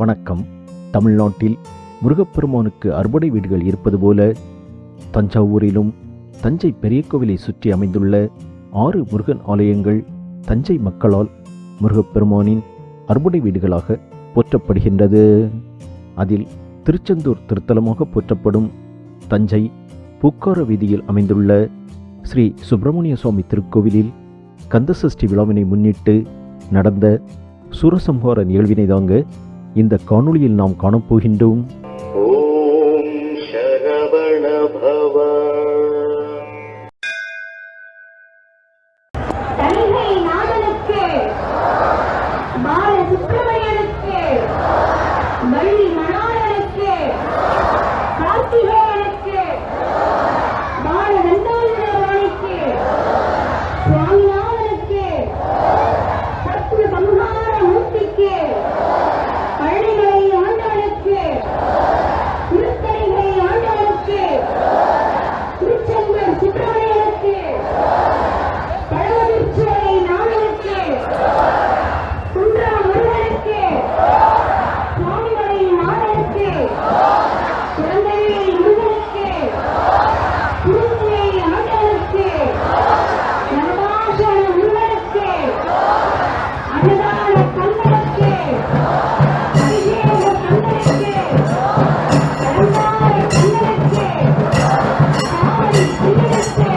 வணக்கம். தமிழ்நாட்டில் முருகப்பெருமானுக்கு அறுபடை வீடுகள் இருப்பது போல தஞ்சாவூரிலும் தஞ்சை பெரிய கோவிலை சுற்றி அமைந்துள்ள ஆறு முருகன் ஆலயங்கள் தஞ்சை மக்களால் முருகப்பெருமானின் அறுபடை வீடுகளாக போற்றப்படுகின்றது. அதில் திருச்செந்தூர் திருத்தலமாக போற்றப்படும் தஞ்சை பூக்கார வீதியில் அமைந்துள்ள ஸ்ரீ சுப்பிரமணிய சுவாமி திருக்கோவிலில் கந்தசஷ்டி விழாவினை முன்னிட்டு நடந்த சூரசம்ஹார நிகழ்வினை தாங்க இந்த காணொளியில் நாம் காணப்போகின்றோம். ஓம் Saravana Thank you.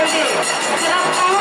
Thank you.